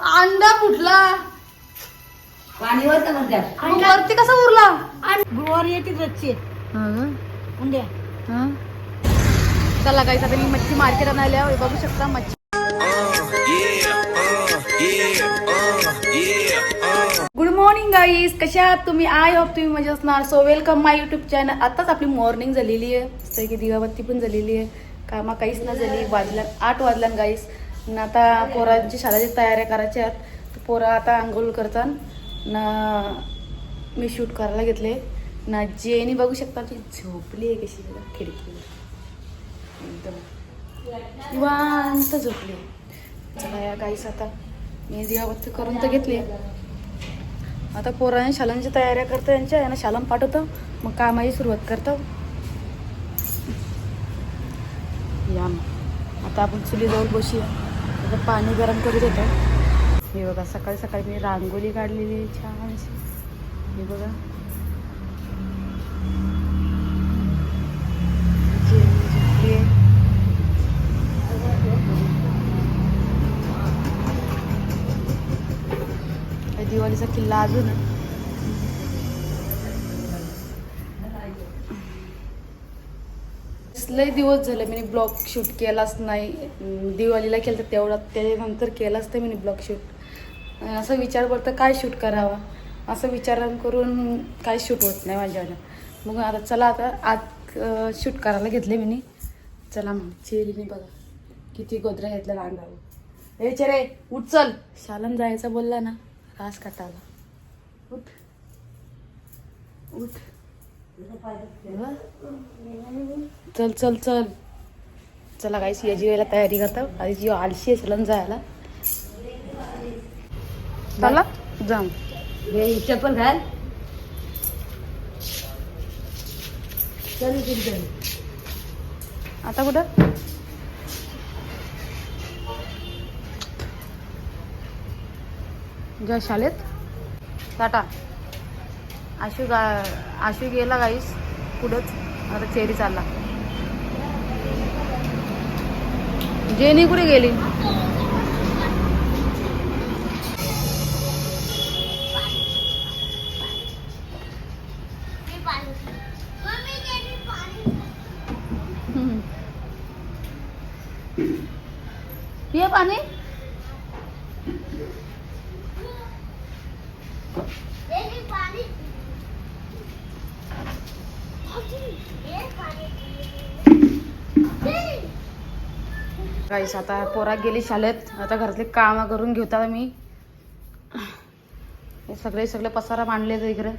अंडा फुटला. पाणी वर का म्हणतात मग वरती कसा उरला? गुरुवारी येते रोजची उंड्या चला काही आता मी मच्छी मार्केट आणायला बघू शकता मच्छी. गुड मॉर्निंग गाईज कशा आहात तुम्ही? आय होप तुम्ही मजा असणार. So welcome my YouTube channel आताच आपली मॉर्निंग झालेली आहे. जसं की दिवाबत्ती पण झालेली आहे. कामा काहीच ना झाली. वाजल्या आठ वाजल्या गाईस ना आता पोरांची शाळेची तयाऱ्या करायच्या आहेत. तर पोरं आता आंघोळ करतात. ना मी शूट करायला घेतले. ना जेनी बघू शकता ती झोपली आहे कशी खिडकी. खिडकीवर एकदम. निवांत झोपली. चला या गाईस आता मी दिवाबत्ती करून तर घेतली. आता पोराने शालांची तयाऱ्या करतो यांच्या यांना शालन पाठवतो. मग कामाची सुरुवात करतो. या मग. आता आपण चुली जाऊन बसूया. आता पाणी गरम करू देतो. हे बघा सकाळी सकाळी मी रांगोळी काढलेली छानशी हे बघा. दिवाळीचा किल्ला अजून लय दिवस झाले मी ब्लॉग शूट केलाच नाही. दिवाळीला केलं तर तेवढा त्याच्यानंतर केलाच तर मी ब्लॉग शूट असं विचार करतं काय शूट करावा? असं विचार करून काय शूट होत नाही माझ्यावाला मग आता चला आता आज शूट करायला घेतले मी चला मग चेरीने बघा. किती गोदरा घेतला अंगावर. हे चेरे उठ चल. शालन जायचं बोलला ना रास काटाला. उठ. उठ. चल चल चल. चला काहीच याची वेळेला तयारी करता. आधी जी आळशी आहे जायला चला जाऊ. हे चप्पल घाल. चल. आता कुठं? जा शाळेत? टाटा. आशू गा आशू गेला गाईस पुढंच. आता चेरी चालला. जेनी कुठे गेली? पिया पाणी? काहीच आता पोरा गेली शाळेत. आता घरातले काम करून घेतात मी सगळे सगळे पसारा मांडले तर इकडे.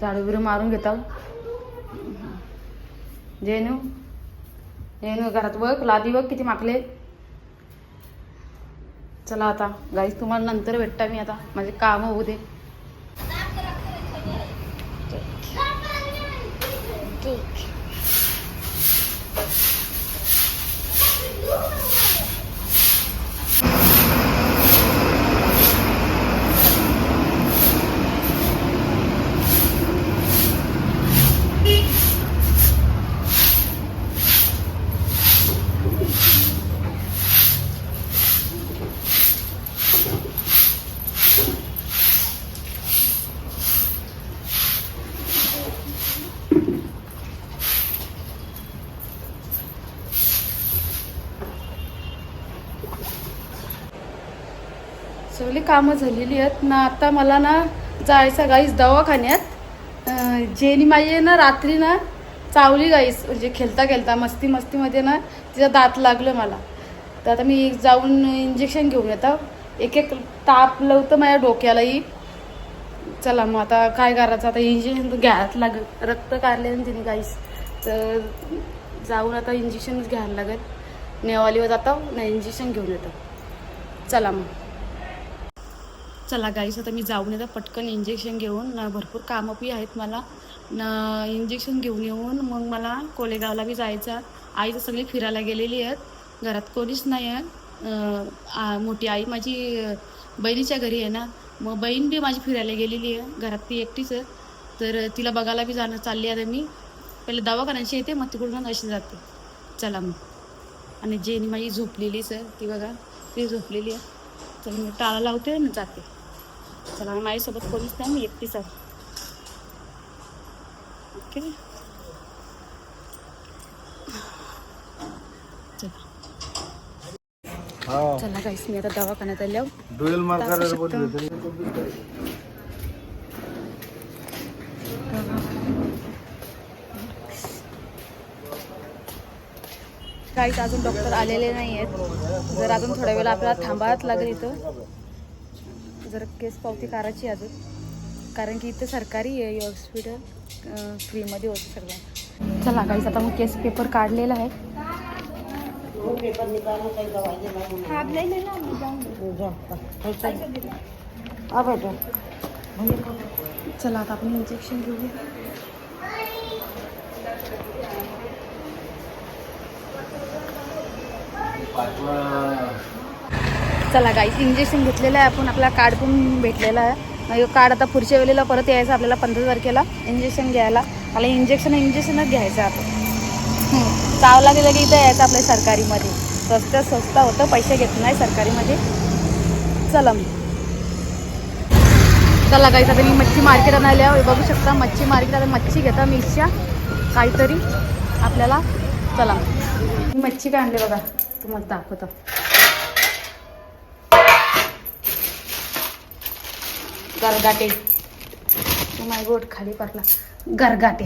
झाडू बिडू मारून घेतात. जेनू जेनू घरात बघ लादी बघ किती माकले चला आता. गाईस तुम्हाला नंतर भेटता मी आता. माझे काम होऊ दे. cake. सगळी कामं झालेली आहेत. ना आता मला ना जायचं गाईस दवाखान्यात. जेनी माझी आहे ना रात्री ना चावली गाईस म्हणजे खेळता खेळता मस्ती मस्तीमध्ये ना तिचा दात लागलं मला. तर आता मी जाऊन इंजेक्शन घेऊन येतो. एक एक ताप लवतं माझ्या डोक्यालाही. चला मग आता काय करायचं? आता इंजेक्शन घ्यायलाच घ्यायला लागेल. रक्त काढले ना तिने गाईस तर जाऊन आता इंजेक्शनच घ्यायला लागेल. नेवालीवर जातो. ना इंजेक्शन घेऊन येतो. चला मग. चला गाईस आता मी जाऊन येतं पटकन इंजेक्शन घेऊन. भरपूर कामं बी आहेत मला. न इंजेक्शन घेऊन येऊन मग मला कोलेगावला बी जायचं. आई तर सगळी फिरायला गेलेली आहेत. घरात कोणीच नाही आहे. मोठी आई माझी बहिणीच्या घरी आहे ना. मग बहीण बी माझी फिरायला गेलेली आहे. घरात ती एकटीच आहे. तर तिला बघायला बी जाणं चालली आहे मी. पहिले दवाखान्याशी येते मग तिकडून अशी जाते. चला मग. आणि जेनी माझी झोपलेलीच आहे. ती बघा ती झोपलेली आहे. चल मी टाळा लावते आणि जाते. चला माझ्यासोबत कोणीच नाही मी एकटीच आहे. ओके? चला चला काहीच मी आता दवाखान्यात आल्या डुएल मार्कर दाखवू शकता. बोलले तरी काहीच अजून डॉक्टर आलेले नाही आहेत जर अजून थोड्या वेळा आपल्याला थांबावंच लागेल इथं. जर केस पावती करायची अजून. कारण की इथं सरकारी आहे हॉस्पिटल फ्रीमध्ये होतं सगळं. चला काहीच आता मग केस पेपर काढलेला आहे. चला. आता आपण इंजेक्शन घेऊया. चला गाईस इंजेक्शन घेतलेलं आहे. आपण आपला कार्ड पण भेटलेला आहे. कार्ड आता पुढच्या वेळेला परत यायचं आपल्याला पंधरा तारखेला. इंजेक्शन घ्यायला. मला इंजेक्शन इंजेक्शनच घ्यायचं आहे आपण हम्म. चावला गेलं की इथं यायचं आपल्या सरकारीमध्ये. स्वस्त स्वस्त होतं. पैसे घेत नाही सरकारीमध्ये. चला मग. चला गाईस आता मी मच्छी मार्केट आणायला बघू शकता मच्छी मार्केट आता मच्छी घेता मिरच्या. काहीतरी आपल्याला. चला मच्छी काय आणले बघा? तुम्हाला दाखवतो. गरगाटे. माय गोट खाली पडला. गरगाटे.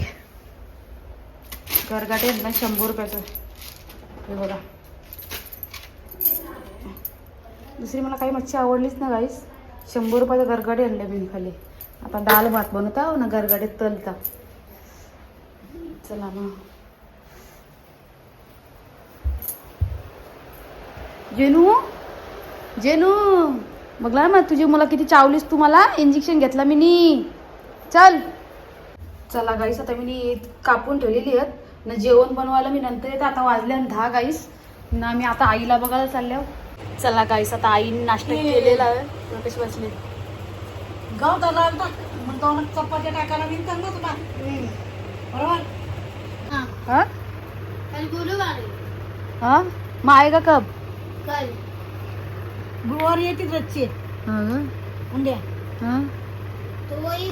गरगाटे आहेत ना शंभर रुपयाचं हे बघा. दुसरी मला काही मच्छी आवडलीच ना गाईस शंभर रुपयाचं गरगाटे आणले मी खाली. आता दाल भात बनवता हो ना गरगाटे तलता. चला मग. जेनू? जेनू? बघला ना तुझी मला किती चावलीस तू मला इंजेक्शन घेतला मी नी. चल. चला गाईस आता मी नी कापून ठेवलेली आहेत. ना जेवण बनवायला मी नंतर येते आता वाजले आणि दहा गाईस ना मी आता आईला बघायला चालल्या चला गाईस आता आईने नाश्ता केलेला आहे. कशी वाचले गाव दोन चपात्या टाकायला निघतात ना तुला बरोबर? हा. हा? मग आहे का कब? गुरुवारी येते रच्ची हा उंड्या. हा?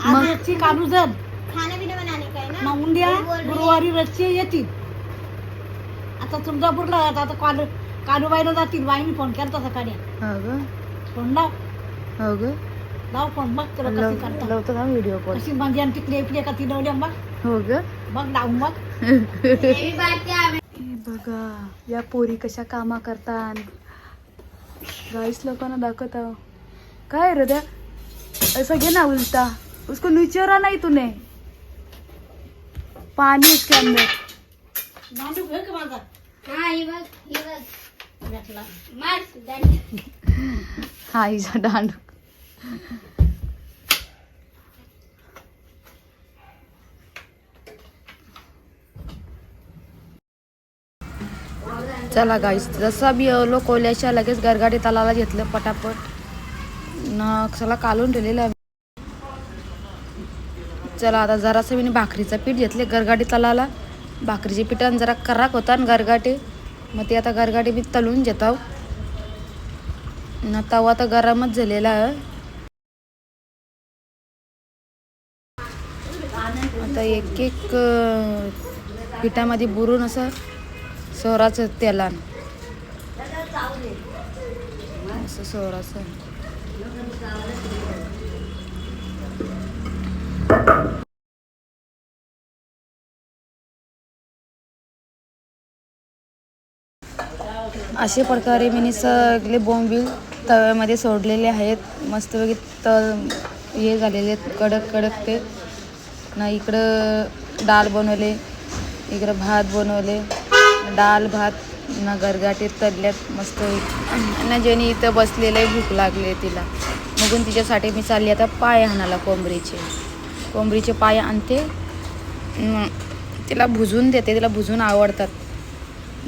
आज रच्ची काढू जर. खाना पीना बनाने का है ना? मग उंड्या गुरुवारी रच्ची येतील. आता तुळजापूरला आता आता कालू कालूबाईला जातील. बाईने फोन केला सकाळी. हा ग फोन लाव? हो ग लाव फोन बघ तुला कशी करता. लावतो का व्हिडिओ कॉल कशी म्हणजे आणि तिकडे इकडे का ती लावल्या बघ हो ग बघ लावून बघ. हे बघा या पोरी कशा कामा करतात गाईस लोकांना दाखवत. आहो काय हृदय ऐसा घे ना उल्टा. उसको नीचे रहा नहीं तूने. पानी उसके अंदर. घे का माझा? हाँ ये बस ये बस भेटला मार दंड हा हिचा दांड. चला गाईस जसं मी आलो कोल्याच्या लगेच गरगाडी तलाला घेतलं पटापट. न चला कालून ठेवलेलं चला आता जरासं मी भाकरीचं पीठ घेतले गरगाडी तलाला भाकरीचे पिठानं जरा कराक होता आणि गरगाटे मग ते आता गरगाटे मी तळून घेतो ना तवा तर गरमच झालेला आहे. आता एक एक पिठामध्ये बुरून असं सोराचं त्याला असं सोराचं. अशा प्रकारे मी सगळे बोंबील तव्यामध्ये सोडलेले आहेत. मस्तपैकी तळ हे झालेले आहेत. कडक कडक ते. ना इकडं डाळ बनवले इकडं भात बनवले. डाळ भात ना गरगाटे तळल्यात मस्त ना जेनी इथं बसलेलं आहे भूक लागली तिला. मगून तिच्यासाठी मी चालली आता पाय आणायला कोंबरीचे कोंबरीचे पाय आणते. तिला भुजून देते तिला भुजून आवडतात.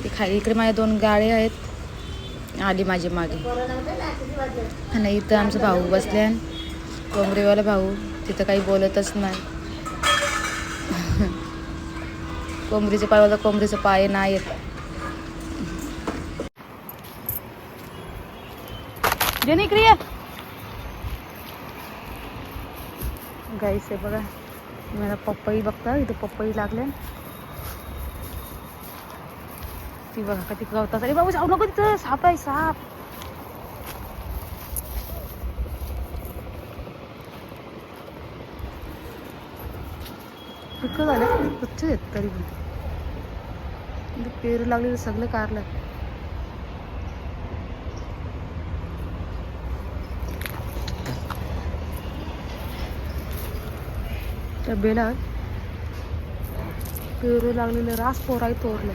ते खाली इकडे माझ्या दोन गाळे आहेत. आली माझी मागे. आणि इथं आमचा भाऊ बसले कोंबरीवाला भाऊ तिथं काही बोलतच नाही. कोंबडीचे पाय कोंबडीचं पाय नाही येत. जेनी इकडे गाईस आहे बघा मला पप्पाई बघता इथे पप्पाई लागले. ती बघा कधी गवतात. अरे बाबा जाऊ नको तिथं. साप आहे साप. झालं? कच्चे आहेत तरी पण. पेरू लागलेलं सगळं कारलं. त्या बेला पेरू लागलेलं रास पोराई तोरलं.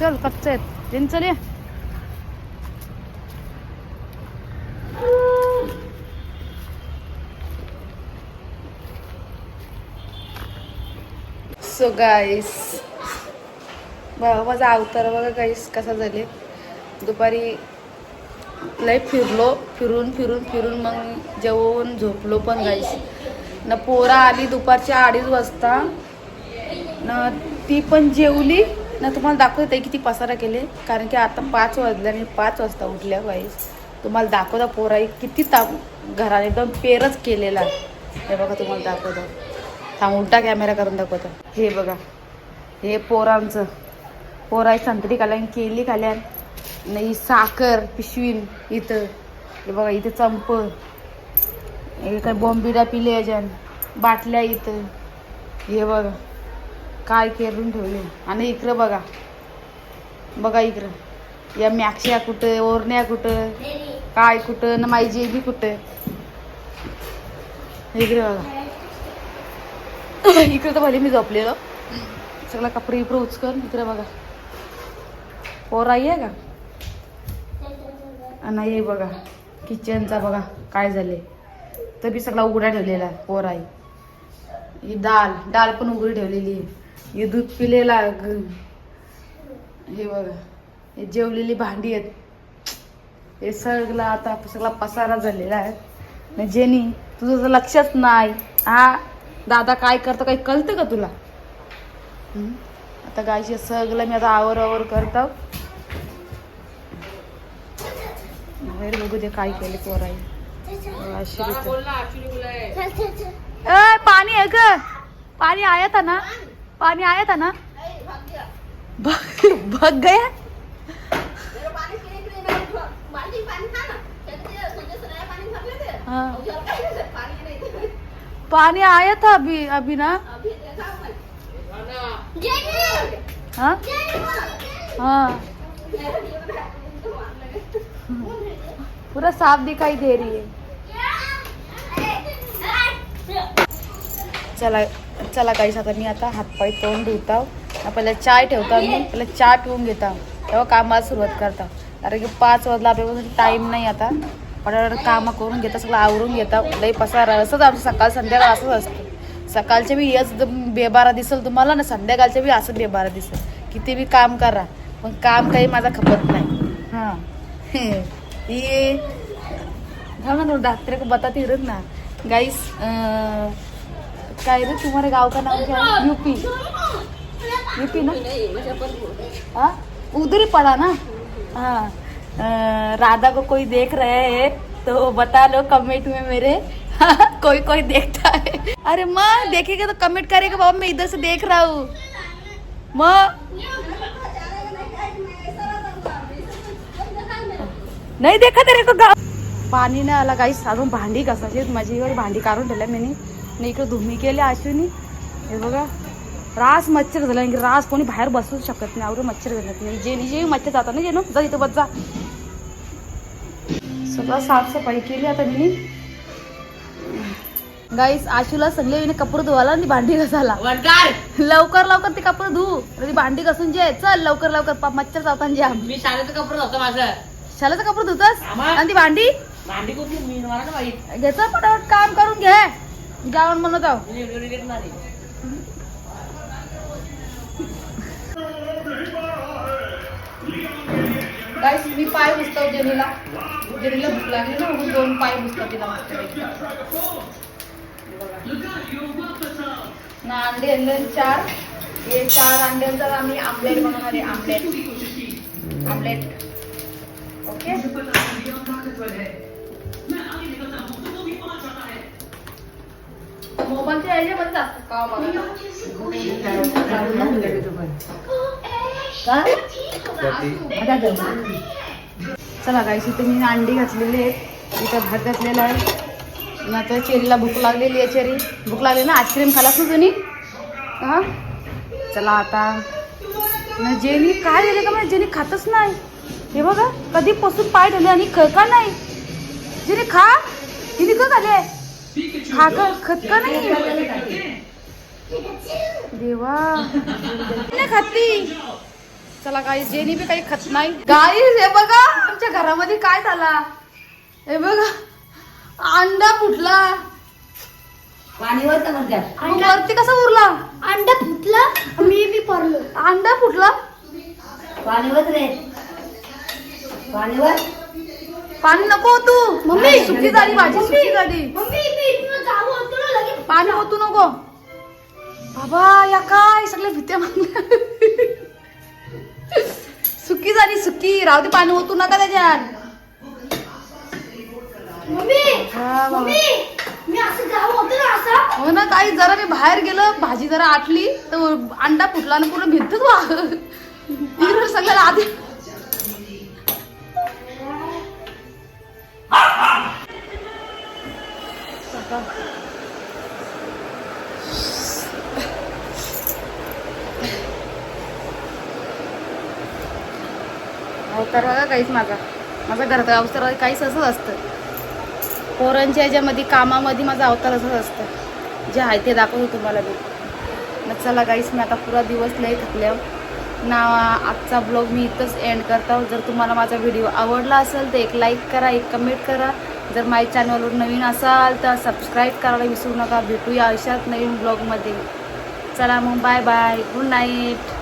चल कच्चे आहेत. जेन सो गाईस माझा अवतार बघा गाईस कसा झाले. दुपारी लय फिरलो फिरून फिरून फिरून मग जेवून झोपलो पण गाईस न पोरा आली दुपारच्या अडीच वाजता. न ती पण जेवली. ना तुम्हाला दाखवत आहे किती पसारा केले. कारण की आता पाच वाजले आणि पाच वाजता उठल्या गाईस तुम्हाला दाखवता पोराई किती ताप घराने एकदम पेरच केलेला. हे बघा तुम्हाला दाखवतो. थांब उलटा कॅमेरा करून दाखवतो. हे बघा हे पोरांचं. पोराय संत्री खाल्यान केली खाल्यान. नाही साखर पिशवीन इथं. हे बघा इथं चंप. हे काय बॉम्बिडा पिले याच्यान. बाटल्या इथं. हे बघा काय करून ठेवले. आणि इकडं बघा. बघा इकडं. या मॅक्सिया कुठं ओरण्या कुठं काय कुठं ना माझी जेबी कुठं. इकडे बघा. इकडे तर भले मी झोपलेलं. सगळं कपडे इकडे उचकन इकडे बघा. पोर आई आहे का? नाही हे बघा. किचनचा बघा काय झाले तर बी सगळा उघडा ठेवलेला आहे पोर आई. ही डाळ डाळ पण उघडी ठेवलेली आहे. हे दूध पिलेला ग- हे बघा. हे जेवलेली भांडी आहेत. हे सगळं आता सगळा पसारा झालेला आहे. जेनी तुझं तर लक्षच नाही. हा? दादा काय करतो काही कळतं का तुला? आता गायचे सगळं मी आता आवर आवर करतो. बाहेर बघू दे काय केले पोराई ए पाणी आहे ग. पाणी आया था ना? पाणी आया था ना? भग भग गया. हाँ। पानी आया था अभी अभी ना? हाँ? हाँ. पूरा साफ दिखाई दे रही है। चला चला काहीच आता मी आता हातपाय तोंड धुताव. पहिले चाय ठेवता मी पहिले चहा पिऊन घेता तेव्हा कामाला सुरुवात करता कारण की पाच वाजला आपल्यापासून टाईम नाही आता. पटापट कामं करून घेता सगळं आवरून घेता. लई पसार. असंच आमचं सकाळ संध्याकाळ असंच असतं. सकाळच्या बी यच बेबारा दिसेल तुम्हाला ना संध्याकाळच्या बी असं बेबारा दिसेल. किती बी काम करा पण काम काही माझा खपत नाही. हां. ये. ना थोड़ा तेरे को बताती ना. गाईस काय रे तुम्हाला गाव का नाव क्या है यूपी यूपी ना? हाँ? उधर ही पड़ा ना? हाँ. राधा को कोई देख रहे है तो बता लो कमेंट में मेरे। कोई कोई देखता है। अरे माँ देखेगा तो कमेंट करेगा बाबा मैं इधर से देख रहा हूँ। माँ। नाही देखा तेरे को पानी पाणी नाही आला काही भांडी कसा आहेत. माझी इकडे भांडी काढून ठेवल्या मी नाही इकडे धुमी केली आशुनी हे। बघा रास मच्छर झाला रास कोणी बाहेर बसू शकत नाही आवडून मच्छर झालं नाही. जे जे मच्छर जातात ना जेनो जा इथं बस जा. सगळं साफसफाई केली आता मी गाईस आशूला सगळे मी कपडे धुवाला आणि भांडी घासायला. लवकर लवकर ते कपडे धु. आणि ती भांडी घासून जे चल लवकर लवकर. मच्छर चावतात जे मी शाळेचं कपडे होतं माझं. शालाचं कपडे धुतस. आणि ती भांडी? भांडी कोणती मी घ्यायचं पटापट काम करून घे. जाऊन म्हणत आहो. गाईस मी पाय पुसतो जेनीला. जेनीला भूक लागली ना म्हणून दोन पाय पुसतो तिला ना अंडे आणले चार. हे चार अंड्यांचा आम्ही आमलेट बनवणार आहे आमलेट. आमलेट. ओके? मोबाईलच्या याच्यामध्ये जास्त का बघा चला गाईस इथे मी अंडी घातलेली आहेत. इथं भात घातलेला आहे. आणि आता चेरीला भूक लागलेली आहे चेरी. भूक लागली ना? आईस्क्रीम खालास ना तुम्ही? हा? चला आता. जेनी काय दिले का म्हणजे जेनी खातच नाही. हे बघा कधी पसून पाय ठेवले आणि ख का नाही? जेने खा. तिने का झाले? खा का खत का नाही? देवा. नाही खाती चला काही जेनी बी काही खात नाही. गाई हे बघा आमच्या घरामध्ये काय झाला? हे बघा अंडा फुटला. पाणी वर म्हणतात मग वरती कसा उरला? अंडा फुटला? मी बी पडलो. अंडा फुटला? पाणीवर रे. पाणीवर? पाणी नको तू मम्मी! सुकी झाली भाजी सुकी झाली. होतो पाणी ओतू नको. बाबा या काय सगळे भीत्या मागल्या झाली सुकी राहू दे पाणी ओतू नका त्याच्यात. मम्मी हा, बाबा. ना हो ना काही जरा मी बाहेर गेलं भाजी जरा आटली तर अंडा फुटला आणि पूर्ण भिंतच वा सगळ्याला आधी अवतार बघा काहीच माझा. माझा घरात अवतार काहीच असंच असतं. पोरांच्या ह्याच्यामध्ये कामामध्ये माझा अवतार असंच असतं. जे आहे ते दाखवतो तुम्हाला मी. मग चला काहीच मी आता पुरा दिवस लई थकल्यावर. ना आजचा ब्लॉग मी इथंच एंड करतो जर तुम्हाला माझा व्हिडिओ आवडला असेल तर एक लाईक करा एक कमेंट करा. जर माझ्या चॅनलवर नवीन असाल तर सबस्क्राईब करायला विसरू नका. भेटूया अशाच नवीन ब्लॉगमध्ये चला मग बाय बाय गुड नाईट